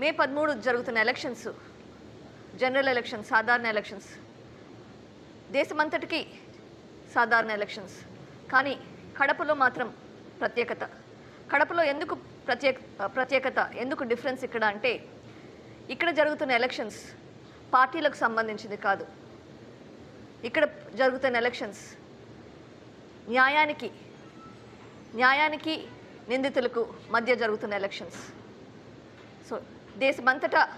మే పదమూడు జరుగుతున్న elections general elections సాధారణ ఎలక్షన్స్. దేశమంతటికి సాధారణ ఎలక్షన్స్. కానీ కడపలో మాత్రం ప్రత్యేకత. కడపలో ఎందుకు ప్రత్యేక ప్రత్యేకత ఎందుకు డిఫరెన్స్ ఇక్కడ అంటే ఇక్కడ జరుగుతున్న ఎలక్షన్స్ పార్టీలకు సంబంధించింది కాదు. ఇక్కడ జరుగుతున్న ఎలక్షన్స్ న్యాయానికి న్యాయానికి నిందితులకు మధ్య జరుగుతున్న ఎలక్షన్స్. సో దేశమంతటా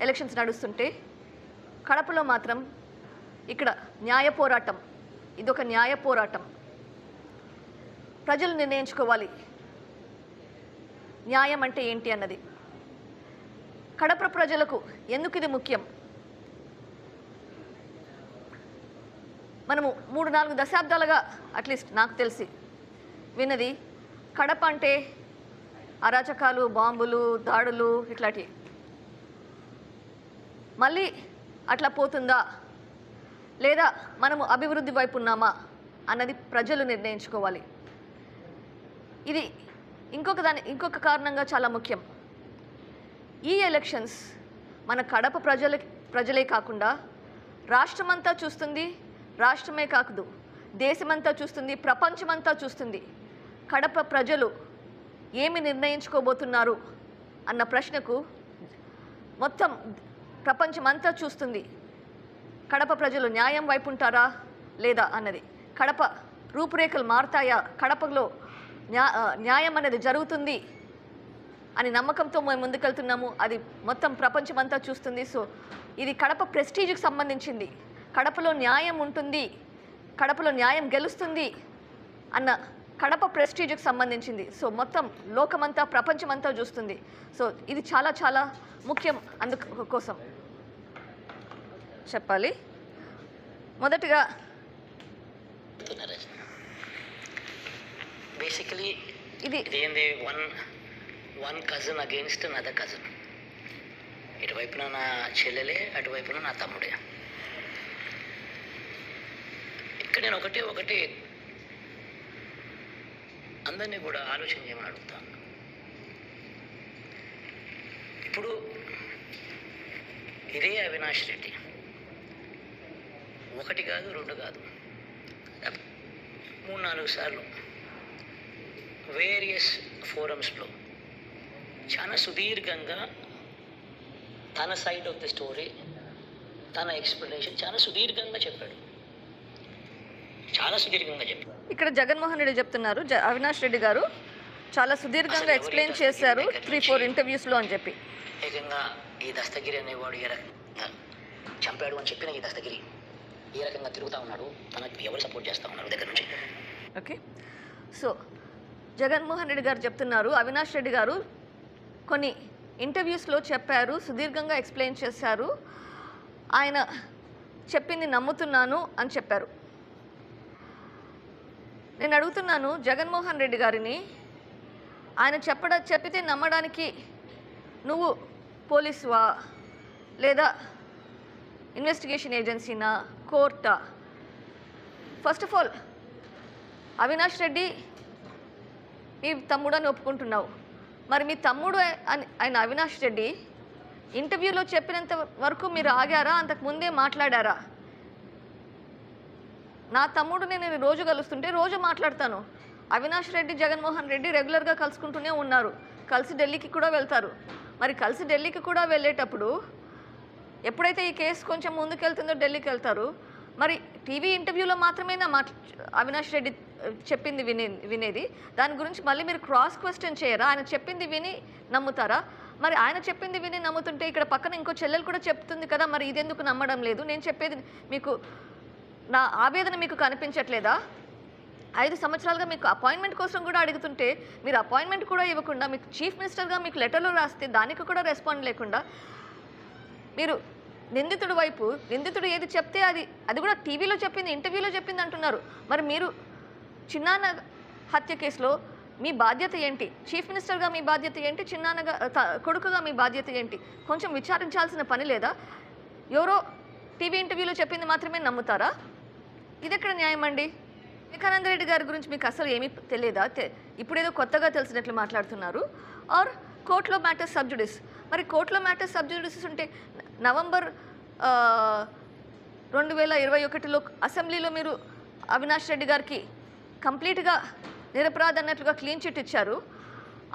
ఎలక్షన్స్ నడుస్తుంటే కడపలో మాత్రం ఇక్కడ న్యాయ పోరాటం ఇదొక న్యాయ పోరాటం. ప్రజలు నిర్ణయించుకోవాలి. న్యాయం అంటే ఏంటి అన్నది. కడప ప్రజలకు ఎందుకు ఇది ముఖ్యం? మనము మూడు నాలుగు దశాబ్దాలుగా అట్లీస్ట్ నాకు తెలిసి విన్నది కడప అంటే అరాచకాలు బాంబులు దాడులు ఇట్లాంటివి మళ్ళీ అట్లా పోతుందా? లేదా మనము అభివృద్ధి వైపు ఉన్నామా అన్నది ప్రజలు నిర్ణయించుకోవాలి. ఇది ఇంకొక దాని ఇంకొక కారణంగా చాలా ముఖ్యం. ఈ ఎలక్షన్స్ మన కడప ప్రజల ప్రజలే కాకుండా రాష్ట్రమంతా చూస్తుంది రాష్ట్రమే కాకదు దేశమంతా చూస్తుంది ప్రపంచమంతా చూస్తుంది. కడప ప్రజలు ఏమి నిర్ణయించుకోబోతున్నారు అన్న ప్రశ్నకు మొత్తం ప్రపంచమంతా చూస్తుంది. కడప ప్రజలు న్యాయం వైపు ఉంటారా లేదా అన్నది. కడప రూపురేఖలు మారుతాయా? కడపలో న్యా న్యాయం అనేది జరుగుతుంది అని నమ్మకంతో మేము ముందుకెళ్తున్నాము. అది మొత్తం ప్రపంచమంతా చూస్తుంది. సో ఇది కడప ప్రెస్టీజ్కి సంబంధించింది. కడపలో న్యాయం ఉంటుంది. కడపలో న్యాయం గెలుస్తుంది అన్న కడప ప్రెస్టీజ్కి సంబంధించింది. సో మొత్తం లోకమంతా ప్రపంచమంతా చూస్తుంది. సో ఇది చాలా చాలా ముఖ్యం అందుకు కోసం. చెప్పాలి. మొదటిగా బేసికలీ ఇది ఇదేంది one one cousin against other cousin. ఇటువైపున నా చెల్లెలే అటువైపున నా తమ్ముడే. ఇక్కడ నేను ఒకటే ఒకటి అందరినీ కూడా ఆలోచన చేయమని అడుగుతాను ఇప్పుడు ఇదే అవినాష్ రెడ్డి. ఒకటి కాదు రెండు కాదు. మూడు నాలుగు సార్లు వేరియస్ ఫోరమ్స్లో చాలా సుదీర్ఘంగా తన సైడ్ ఆఫ్ ది స్టోరీ తన ఎక్స్ప్లెనేషన్ చాలా సుదీర్ఘంగా చెప్పాడు. చాలా సుదీర్ఘంగా చెప్పాడు ఇక్కడ జగన్మోహన్ రెడ్డి చెప్తున్నారు అవినాష్ రెడ్డి గారు చాలా సుదీర్ఘంగా ఎక్స్ప్లెయిన్ చేశారు త్రీ ఫోర్ ఇంటర్వ్యూస్లో అని చెప్పి. ఏకంగా ఈ దస్తగిరి అనేవాడు ఏ రకంగా చంపాడు అని చెప్పిన ఈ దస్తగిరి ఏ రకంగా తిరుగుతూ ఉన్నాడు? తనకు ఎవరు సపోర్ట్ చేస్తూ ఉన్నారు దగ్గర నుంచి? ఓకే. సో జగన్మోహన్ రెడ్డి గారు చెప్తున్నారు అవినాష్ రెడ్డి గారు కొన్ని ఇంటర్వ్యూస్లో చెప్పారు సుదీర్ఘంగా ఎక్స్ప్లెయిన్ చేశారు. ఆయన చెప్పింది నమ్ముతున్నాను అని చెప్పారు. నేను అడుగుతున్నాను జగన్మోహన్ రెడ్డి గారిని. ఆయన చెప్పడ చెప్పితే నమ్మడానికి నువ్వు పోలీసువా? లేదా ఇన్వెస్టిగేషన్ ఏజెన్సీనా? కోర్టా? First of all Avinash Reddy మీ తమ్ముడు అని ఒప్పుకుంటున్నావు. మరి మీ తమ్ముడు అని ఆయన అవినాష్ రెడ్డి ఇంటర్వ్యూలో చెప్పినంత వరకు మీరు ఆగారా? అంతకు ముందే మాట్లాడారా? నా తమ్ముడు నేను రోజు కలుస్తుంటే రోజు మాట్లాడతాను. అవినాష్ రెడ్డి జగన్మోహన్ రెడ్డి రెగ్యులర్గా కలుసుకుంటూనే ఉన్నారు. కలిసి ఢిల్లీకి కూడా వెళ్తారు. మరి కలిసి ఢిల్లీకి కూడా వెళ్ళేటప్పుడు ఎప్పుడైతే ఈ కేసు కొంచెం ముందుకెళ్తుందో ఢిల్లీకి వెళ్తారు. మరి టీవీ ఇంటర్వ్యూలో మాత్రమేనా మా అవినాష్ రెడ్డి చెప్పింది వినే వినేది? దాని గురించి మళ్ళీ మీరు క్రాస్ క్వశ్చన్ చేయరా? ఆయన చెప్పింది విని నమ్ముతారా? మరి ఆయన చెప్పింది విని నమ్ముతుంటే ఇక్కడ పక్కన ఇంకో చెల్లెలు కూడా చెప్తుంది కదా మరి ఇదెందుకు నమ్మడం లేదు? నేను చెప్పేది మీకు నా ఆవేదన మీకు కనిపించట్లేదా? ఐదు సంవత్సరాలుగా మీకు అపాయింట్మెంట్ కోసం కూడా అడుగుతుంటే మీరు అపాయింట్మెంట్ కూడా ఇవ్వకుండా మీకు చీఫ్ మినిస్టర్గా మీకు లెటర్లు రాస్తే దానికి కూడా రెస్పాండ్ లేకుండా మీరు నిందితుడు వైపు నిందితుడు ఏది చెప్తే అది అది కూడా టీవీలో చెప్పింది ఇంటర్వ్యూలో చెప్పింది అంటున్నారు. మరి మీరు చిన్నాన్న హత్య కేసులో మీ బాధ్యత ఏంటి? చీఫ్ మినిస్టర్గా మీ బాధ్యత ఏంటి? చిన్నాన్నగా త- కొడుకుగా మీ బాధ్యత ఏంటి? కొంచెం విచారించాల్సిన పని లేదా? ఎవరో టీవీ ఇంటర్వ్యూలో చెప్పింది మాత్రమే నమ్ముతారా? ఇది ఎక్కడ న్యాయం అండి? వివేకానంద రెడ్డి గారి గురించి మీకు అసలు ఏమీ తెలియదా? ఇప్పుడేదో కొత్తగా తెలిసినట్లు మాట్లాడుతున్నారు. ఆర్ కోర్టులో మ్యాటర్స్ సబ్జుడిస్ మరి కోర్టులో మ్యాటర్స్ సబ్జుడిస్ ఉంటే నవంబర్ రెండు వేల ఇరవై ఒకటిలో అసెంబ్లీలో మీరు అవినాష్ రెడ్డి గారికి కంప్లీట్గా నిరపరాధ అన్నట్లుగా క్లీన్ చిట్ ఇచ్చారు.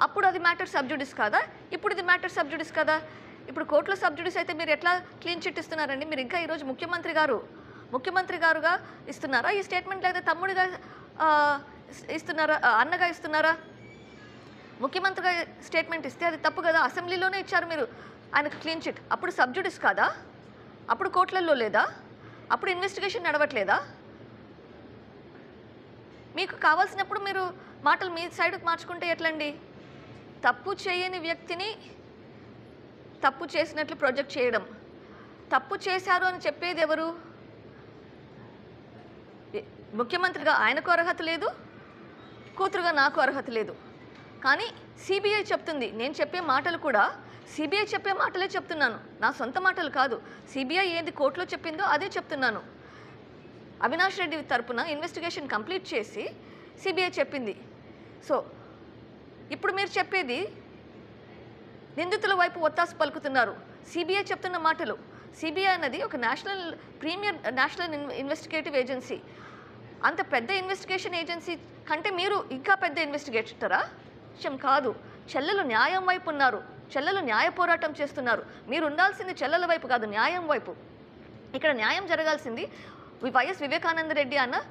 అప్పుడు అది మ్యాటర్ సబ్జుడిస్ కాదా? ఇప్పుడు ఇది మ్యాటర్ సబ్జుడిస్ కదా? ఇప్పుడు కోర్టులో సబ్జుడిస్ అయితే మీరు ఎట్లా క్లీన్ చిట్ ఇస్తున్నారండి? మీరు ఇంకా ఈరోజు ముఖ్యమంత్రి గారు ముఖ్యమంత్రి గారుగా ఇస్తున్నారా? ఈ స్టేట్మెంట్ లేదా తమ్ముడిగా ఇస్తున్నారా? అన్నగా ఇస్తున్నారా? ముఖ్యమంత్రిగా స్టేట్మెంట్ ఇస్తే అది తప్పు కదా? అసెంబ్లీలోనే ఇచ్చారు మీరు. ఆయనకు క్లీన్ చిట్. అప్పుడు సబ్జుడిస్ కాదా? అప్పుడు కోట్లల్లో లేదా? అప్పుడు ఇన్వెస్టిగేషన్ నడవట్లేదా? మీకు కావాల్సినప్పుడు మీరు మాటలు మీ సైడ్కి మార్చుకుంటే ఎట్లండి? తప్పు చేయని వ్యక్తిని తప్పు చేసినట్లు ప్రొజెక్ట్ చేయడం. తప్పు చేశారు అని చెప్పేది ఎవరు? ముఖ్యమంత్రిగా ఆయనకు అర్హత లేదు కూతురుగా నాకు అర్హత లేదు. కానీ సిబిఐ చెప్తుంది. నేను చెప్పే మాటలు కూడా సిబిఐ చెప్పే మాటలే చెప్తున్నాను. నా సొంత మాటలు కాదు. సిబిఐ ఏది కోర్టులో చెప్పిందో అదే చెప్తున్నాను. అవినాష్ రెడ్డి తరపున ఇన్వెస్టిగేషన్ కంప్లీట్ చేసి సిబిఐ చెప్పింది. సో ఇప్పుడు మీరు చెప్పేది నిందితుల వైపు ఒత్తాసు పలుకుతున్నారు. సిబిఐ చెప్తున్న మాటలు. సిబిఐ అన్నది ఒక national premier national investigative agency. అంత పెద్ద ఇన్వెస్టిగేషన్ ఏజెన్సీ కంటే మీరు ఇంకా పెద్ద ఇన్వెస్టిగేటరా విషయం కాదు. చెల్లెలు న్యాయం వైపు ఉన్నారు. చెల్లెలు న్యాయ పోరాటం చేస్తున్నారు. మీరు ఉండాల్సింది చెల్లెల వైపు కాదు న్యాయం వైపు. ఇక్కడ న్యాయం జరగాల్సింది వి- వైఎస్ వివేకానంద రెడ్డి అన్న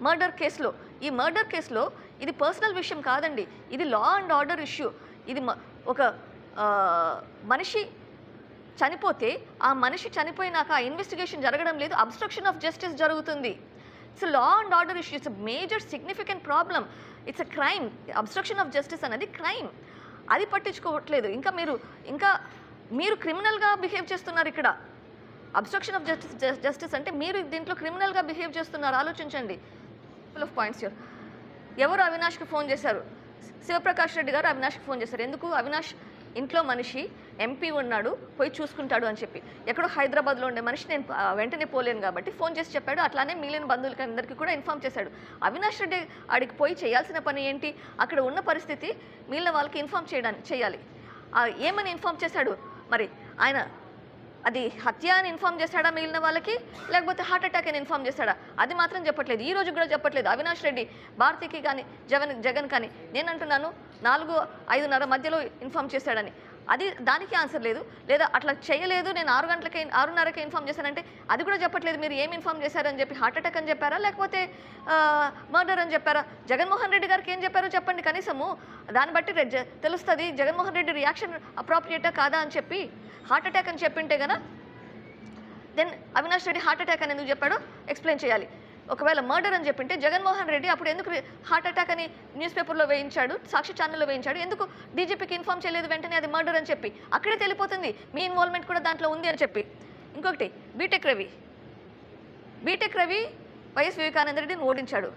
మర్డర్ కేసులో ఈ మర్డర్ కేసులో ఇది పర్సనల్ విషయం కాదండి. ఇది లా అండ్ ఆర్డర్ ఇష్యూ ఇది మ- ఒక మనిషి చనిపోతే ఆ మనిషి చనిపోయినాక ఆ ఇన్వెస్టిగేషన్ జరగడం లేదు. అబ్స్ట్రక్షన్ ఆఫ్ జస్టిస్ జరుగుతుంది. It's law and order issue it's major significant problem it's a crime obstruction of justice అనేది క్రైమ్ అది పట్టించుకోవట్లేదు. ఇంకా మీరు ఇంకా మీరు క్రిమినల్గా బిహేవ్ చేస్తున్నారు ఇక్కడ. అబ్స్ట్రక్షన్ ఆఫ్ జస్టిస్ జస్టిస్ అంటే మీరు దీంట్లో క్రిమినల్గా బిహేవ్ చేస్తున్నారు. ఆలోచించండి. ఫుల్ ఆఫ్ పాయింట్స్ యూర్ ఎవరు అవినాష్కి ఫోన్ చేశారు? శివప్రకాష్ రెడ్డి గారు అవినాష్కి ఫోన్ చేశారు. ఎందుకు? అవినాష్ ఇంట్లో మనిషి ఎంపీ ఉన్నాడు పోయి చూసుకుంటాడు అని చెప్పి. ఎక్కడో హైదరాబాద్లో ఉండే మనిషి నేను వెంటనే పోలేను కాబట్టి ఫోన్ చేసి చెప్పాడు. అట్లానే మిగిలిన బంధువులకి అందరికీ కూడా ఇన్ఫామ్ చేశాడు. అవినాష్ రెడ్డి ఆడికి పోయి చేయాల్సిన పని ఏంటి? అక్కడ ఉన్న పరిస్థితి మిగిలిన వాళ్ళకి ఇన్ఫామ్ చేయడానికి చేయాలి. ఏమని ఇన్ఫామ్ చేశాడు? మరి ఆయన అది హత్య అని ఇన్ఫామ్ చేశాడా మిగిలిన వాళ్ళకి? లేకపోతే హార్ట్ అటాక్ అని ఇన్ఫామ్ చేశాడా అది మాత్రం చెప్పట్లేదు. ఈ రోజు కూడా చెప్పట్లేదు. అవినాష్ రెడ్డి భారతికి కానీ జగన్ జగన్ కానీ నేను అంటున్నాను నాలుగు ఐదున్నర మధ్యలో ఇన్ఫామ్ చేశాడని అది దానికి ఆన్సర్ లేదు. లేదా అట్లా చేయలేదు నేను ఆరు గంటలకి ఆరున్నరకి ఇన్ఫామ్ చేశానంటే అది కూడా చెప్పట్లేదు. మీరు ఏం ఇన్ఫామ్ చేశారని చెప్పి హార్ట్ అటాక్ అని చెప్పారా? లేకపోతే మర్డర్ అని చెప్పారా? జగన్మోహన్ రెడ్డి గారికి ఏం చెప్పారో చెప్పండి. కనీసము దాన్ని బట్టి జ- తెలుస్తుంది. జగన్మోహన్ రెడ్డి రియాక్షన్ అప్రాప్రియేటా కాదా అని చెప్పి హార్ట్ అటాక్ అని చెప్పింటే గన then Avinash Reddy heart attack అని ఎందుకు చెప్పాడో ఎక్స్ప్లెయిన్ చేయాలి. ఒకవేళ మర్డర్ అని చెప్పింటే జగన్మోహన్ రెడ్డి అప్పుడు ఎందుకు హార్ట్ అటాక్ అని న్యూస్ పేపర్లో వేయించాడు సాక్షి ఛానల్లో వేయించాడు ఎందుకు డీజీపీకి ఇన్ఫామ్ చేయలేదు వెంటనే అది మర్డర్ అని చెప్పి? అక్కడే తెలిపోతుంది మీ ఇన్వాల్వ్మెంట్ కూడా దాంట్లో ఉంది అని చెప్పి. ఇంకొకటి B Tech Ravi B Tech Ravi YS Vivekananda రెడ్డిని ఓడించాడు.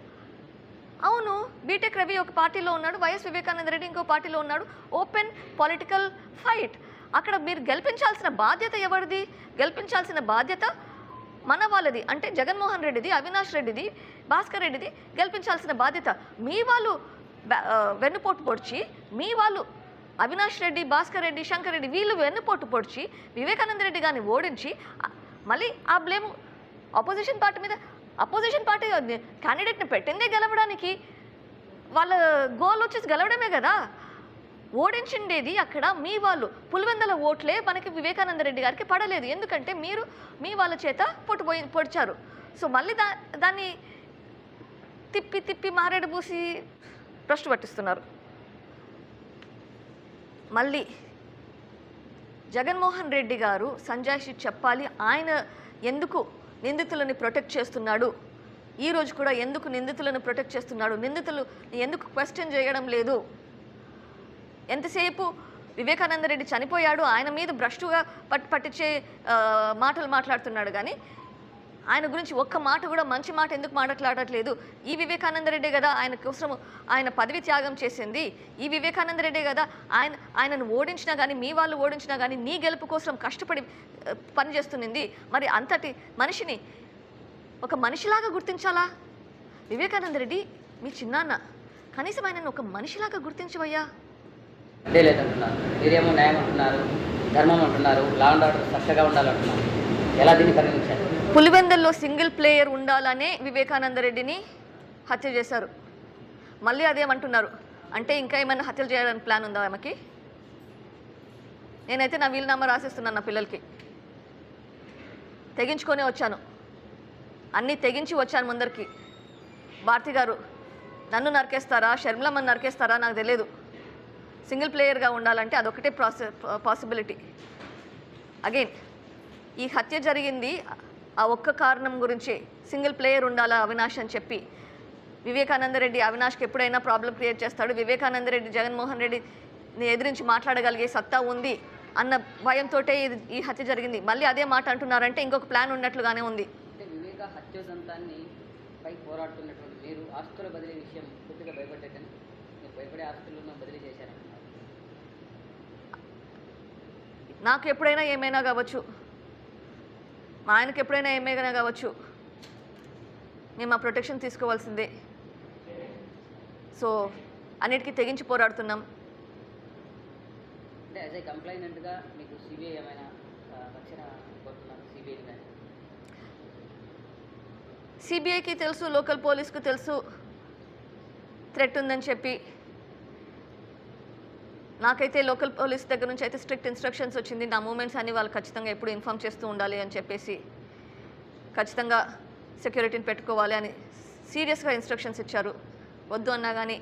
అవును బీటెక్ రవి ఒక పార్టీలో ఉన్నాడు వైఎస్ వివేకానంద రెడ్డి ఇంకో పార్టీలో ఉన్నాడు. ఓపెన్ పొలిటికల్ ఫైట్ అక్కడ మీరు గెలిపించాల్సిన బాధ్యత ఎవరిది? గెలిపించాల్సిన బాధ్యత మన వాళ్ళది అంటే జగన్మోహన్ రెడ్డిది అవినాష్ రెడ్డిది భాస్కర్ రెడ్డిది గెలిపించాల్సిన బాధ్యత. మీ వాళ్ళు వెన్నుపోటు పొడిచి మీ వాళ్ళు అవినాష్ రెడ్డి భాస్కర్ రెడ్డి శంకర్ రెడ్డి వీళ్ళు వెన్నుపోటు పొడిచి వివేకానంద రెడ్డి గారిని ఓడించి మళ్ళీ ఆ బ్లేమ్ ఆపోజిషన్ పార్టీ మీద అపోజిషన్ పార్టీ క్యాండిడేట్ని పెట్టిందే గెలవడానికి వాళ్ళ గోల్ వచ్చేసి గెలవడమే కదా. ఓడించిండేది అక్కడ మీ వాళ్ళు. పులివెందల ఓట్లే మనకి వివేకానంద రెడ్డి గారికి పడలేదు. ఎందుకంటే మీరు మీ వాళ్ళ చేత పొట్టుపోయి పొడిచారు. సో మళ్ళీ దా దాన్ని తిప్పి తిప్పి మారేడు పూసి ప్రశ్న పట్టిస్తున్నారు. మళ్ళీ జగన్మోహన్ రెడ్డి గారు సంజయ్ చెప్పాలి. ఆయన ఎందుకు నిందితులని ప్రొటెక్ట్ చేస్తున్నాడు? ఈ రోజు కూడా ఎందుకు నిందితులను ప్రొటెక్ట్ చేస్తున్నాడు? నిందితులు ఎందుకు క్వశ్చన్ చేయడం లేదు? ఎంతసేపు వివేకానంద రెడ్డి చనిపోయాడు ఆయన మీద భ్రష్టుగా పట్ పట్టించే మాటలు మాట్లాడుతున్నాడు కానీ ఆయన గురించి ఒక్క మాట కూడా మంచి మాట ఎందుకు మాట్లాడట్లేదు? ఈ వివేకానంద రెడ్డే కదా ఆయన కోసం ఆయన పదవి త్యాగం చేసింది. ఈ వివేకానంద రెడ్డే కదా ఆయన ఆయనను ఓడించినా కానీ మీ వాళ్ళు ఓడించినా కానీ నీ గెలుపు కోసం కష్టపడి పనిచేస్తుంది పనిచేస్తున్నది మరి అంతటి మనిషిని ఒక మనిషిలాగా గుర్తించాలా? వివేకానంద రెడ్డి మీ చిన్నాన్న కనీసం ఆయనను ఒక మనిషిలాగా గుర్తించవయ్యా? అదే లేదంటున్నారు మీరేమో న్యాయం అంటున్నారు ధర్మం అంటున్నారు లా అండ్ ఆర్డర్ చక్కగా ఉండాలంటున్నారు. ఎలా దీన్ని పరిగణించారు? పులివెందల్లో సింగిల్ ప్లేయర్ ఉండాలనే వివేకానంద రెడ్డిని హత్య చేశారు. మళ్ళీ అదేమంటున్నారు? అంటే ఇంకా ఏమైనా హత్యలు చేయాలని ప్లాన్ ఉందా ఆమెకి? నేనైతే నా వీలునామా రాసిస్తున్నాను నా పిల్లలకి. తెగించుకొని వచ్చాను. అన్నీ తెగించి వచ్చాను ముందరికి. భారతి గారు నన్ను నరికేస్తారా? షర్మిలమ్మని నరికేస్తారా? నాకు తెలియదు. సింగిల్ ప్లేయర్గా ఉండాలంటే అదొకటే ప్రాసె పాసిబిలిటీ. అగైన్ ఈ హత్య జరిగింది ఆ ఒక్క కారణం గురించే. సింగిల్ ప్లేయర్ ఉండాలా అవినాష్ అని చెప్పి. వివేకానంద రెడ్డి అవినాష్కి ఎప్పుడైనా ప్రాబ్లం క్రియేట్ చేస్తాడు. వివేకానంద రెడ్డి జగన్మోహన్ రెడ్డిని ఎదిరించి మాట్లాడగలిగే సత్తా ఉంది అన్న భయంతో ఈ హత్య జరిగింది. మళ్ళీ అదే మాట అంటున్నారంటే ఇంకొక ప్లాన్ ఉన్నట్లుగానే ఉంది. పోరాడుతున్నటువంటి మీరు ఆస్తుల బదిలీ విషయం పూర్తిగా భయపడ్డట్టని భయపడే ఆస్తులను బదిలీ చేసి నాకు ఎప్పుడైనా ఏమైనా కావచ్చు. మా ఆయనకి ఎప్పుడైనా ఏమైనా కావచ్చు. మేము ఆ ప్రొటెక్షన్ తీసుకోవాల్సిందే. సో అన్నిటికీ తెగించి పోరాడుతున్నాం. సిబిఐకి తెలుసు లోకల్ పోలీస్కు తెలుసు. థ్రెట్ ఉందని చెప్పి. నాకైతే లోకల్ పోలీస్ దగ్గర నుంచి అయితే స్ట్రిక్ట్ ఇన్స్ట్రక్షన్స్ వచ్చింది. నా మూమెంట్స్ అన్ని వాళ్ళు ఖచ్చితంగా ఎప్పుడు ఇన్ఫామ్ చేస్తూ ఉండాలి అని చెప్పేసి ఖచ్చితంగా సెక్యూరిటీని పెట్టుకోవాలి అని సీరియస్గా ఇన్స్ట్రక్షన్స్ ఇచ్చారు. వద్దు అన్నా కానీ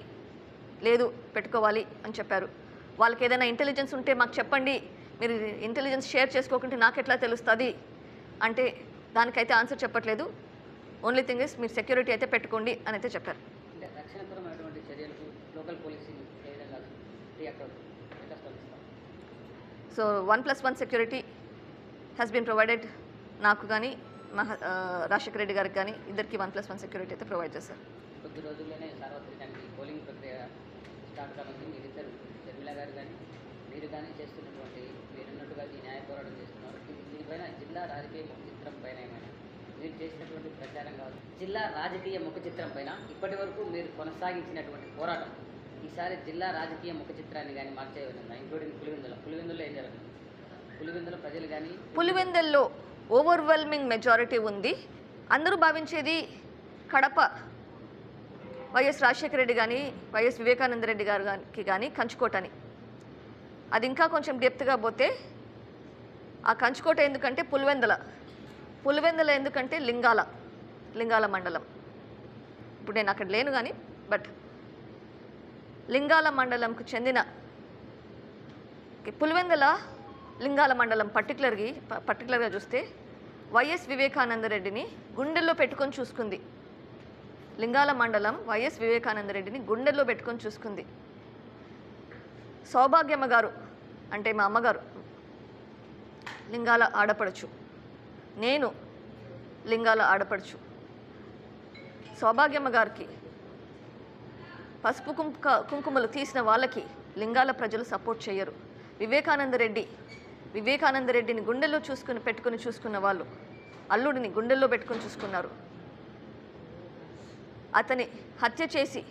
లేదు పెట్టుకోవాలి అని చెప్పారు. వాళ్ళకి ఏదైనా ఇంటెలిజెన్స్ ఉంటే మాకు చెప్పండి. మీరు ఇంటెలిజెన్స్ షేర్ చేసుకోకుంటే నాకు ఎట్లా తెలుస్తుంది? అంటే దానికైతే ఆన్సర్ చెప్పట్లేదు. ఓన్లీ థింగ్ ఇస్ మీరు సెక్యూరిటీ అయితే పెట్టుకోండి అని అయితే చెప్పారు. చర్యలకు local react so one plus one security has been provided నాకు కానీ మా రాజశేఖర రెడ్డి గారికి కానీ ఇద్దరికి వన్ ప్లస్ వన్ సెక్యూరిటీ అయితే ప్రొవైడ్ చేశారు. కొద్ది రోజుల్లోనే సార్వత్రికానికి పోలింగ్ ప్రక్రియ స్టార్ట్ మీరు మీరిద్దరు షర్మిల గారు కానీ మీరు కానీ చేస్తున్నటువంటి మీరున్నట్టుగా ఈ న్యాయ పోరాటం చేస్తున్నారు. దీనిపైన జిల్లా రాజకీయ ముఖ చిత్రం పైన ఏమైనా మీరు చేసినటువంటి ప్రచారం కాదు జిల్లా రాజకీయ ముఖ చిత్రం పైన ఇప్పటి వరకు మీరు కొనసాగించినటువంటి పోరాటం ఈసారి జిల్లా రాజకీయ ముఖ చిత్రాన్ని కానీ మార్చే విధంగా ఇంక్లూడింగ్ పులివెందుల. పులివెందులో ఏం జరుగుతుంది? పులివెందుల ప్రజలు కానీ పులివెందుల్లో ఓవర్వెల్మింగ్ మెజారిటీ ఉంది. అందరూ భావించేది కడప. వైఎస్ రాజశేఖర రెడ్డి కానీ వైఎస్ వివేకానంద రెడ్డి గారు గారికి కానీ కంచుకోటని అది ఇంకా కొంచెం డెప్త్గా పోతే ఆ కంచుకోట ఎందుకంటే పులివెందల. పులివెందల ఎందుకంటే లింగాల. లింగాల మండలం. ఇప్పుడు నేను అక్కడ లేను కానీ బట్ లింగాల మండలంకు చెందిన పులివెందల లింగాల మండలం పర్టికులర్గా పర్టికులర్గా చూస్తే వైఎస్ వివేకానంద రెడ్డిని గుండెల్లో పెట్టుకొని చూసుకుంది. లింగాల మండలం వైఎస్ వివేకానంద రెడ్డిని గుండెల్లో పెట్టుకొని చూసుకుంది. సౌభాగ్యమ్మ గారు అంటే మా అమ్మగారు లింగాల ఆడపడచ్చు నేను లింగాల ఆడపడచ్చు సౌభాగ్యమ్మ గారికి పసుపు కుంక కుంకుమలు తీసిన వాళ్ళకి లింగాల ప్రజలు సపోర్ట్ చేయరు వివేకానంద రెడ్డి వివేకానంద రెడ్డిని గుండెల్లో చూసుకుని పెట్టుకుని చూసుకున్న వాళ్ళు అల్లుడిని గుండెల్లో పెట్టుకుని చూసుకున్నారు. అతని హత్య చేసి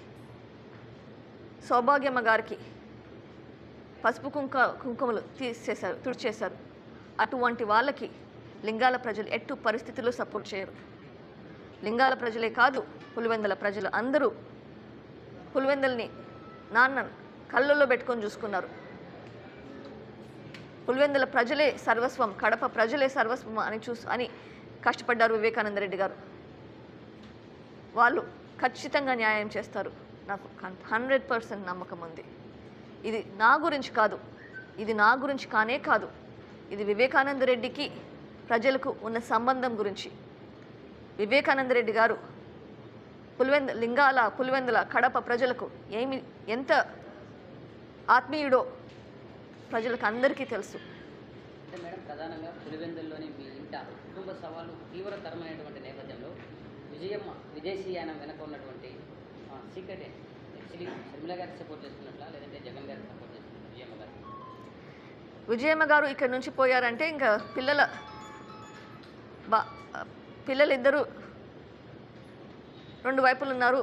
సౌభాగ్యమ్మ గారికి పసుపు కుంక కుంకుమలు తీసేశారు తుడిచేశారు. అటువంటి వాళ్ళకి లింగాల ప్రజలు ఎట్టు పరిస్థితుల్లో సపోర్ట్ చేయరు లింగాల ప్రజలే కాదు పులివెందల ప్రజలు అందరూ పులివెందుల్ని నాన్న కళ్ళల్లో పెట్టుకొని చూసుకున్నారు. పులివెందుల ప్రజలే సర్వస్వం కడప ప్రజలే సర్వస్వం అని చూసు అని కష్టపడ్డారు వివేకానంద రెడ్డి గారు. వాళ్ళు ఖచ్చితంగా న్యాయం చేస్తారు. నాకు హండ్రెడ్ పర్సెంట్ నమ్మకం ఉంది. ఇది నా గురించి కాదు. ఇది నా గురించి కానే కాదు. ఇది వివేకానంద రెడ్డికి ప్రజలకు ఉన్న సంబంధం గురించి. వివేకానంద రెడ్డి గారు పులివెంద లింగాల పులివెందుల కడప ప్రజలకు ఏమి ఎంత ఆత్మీయుడో ప్రజలకు అందరికీ తెలుసు. మేడం ప్రధానంగా పులివెందుల్లోని మీ ఇంట కుటుంబ సవాలు తీవ్రతరమైనటువంటి నేపథ్యంలో విజయమ్మ విదేశీయానం వెనక ఉన్నటువంటి సీక్రెట్ యాక్చువల్లీ షర్మిల గారికి సపోర్ట్ చేస్తున్నట్లా లేదంటే జగన్ గారికి సపోర్ట్ చేస్తున్నట్లా విజయమ్మ గారు? విజయమ్మ గారు ఇక్కడ నుంచి పోయారంటే ఇంకా పిల్లల బా పిల్లలిద్దరూ రెండు వైపులు ఉన్నారు.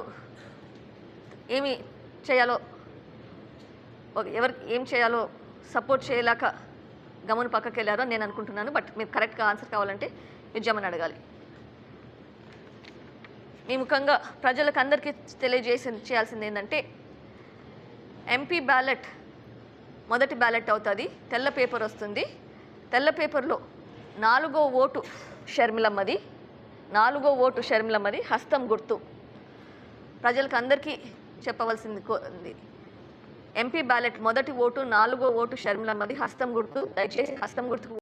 ఏమి చేయాలో ఎవరికి ఏం చేయాలో సపోర్ట్ చేయలేక గమను పక్కకి వెళ్ళారో నేను అనుకుంటున్నాను. బట్ మీరు కరెక్ట్గా ఆన్సర్ కావాలంటే విద్యమని అడగాలి. మీ ముఖంగా ప్రజలకు అందరికీ తెలియజేసి చేయాల్సింది ఏంటంటే ఎంపీ బ్యాలెట్ మొదటి బ్యాలెట్ అవుతుంది తెల్ల పేపర్ వస్తుంది. తెల్ల పేపర్లో నాలుగో ఓటు షర్మిలమ్మది నాలుగో ఓటు షర్మిలమ్మది హస్తం గుర్తు. ప్రజలకు అందరికీ చెప్పవలసింది ఉంది. ఎంపీ బ్యాలెట్ మొదటి ఓటు నాలుగో ఓటు షర్మిలమ్మది హస్తం గుర్తు దయచేసి హస్తం గుర్తుకు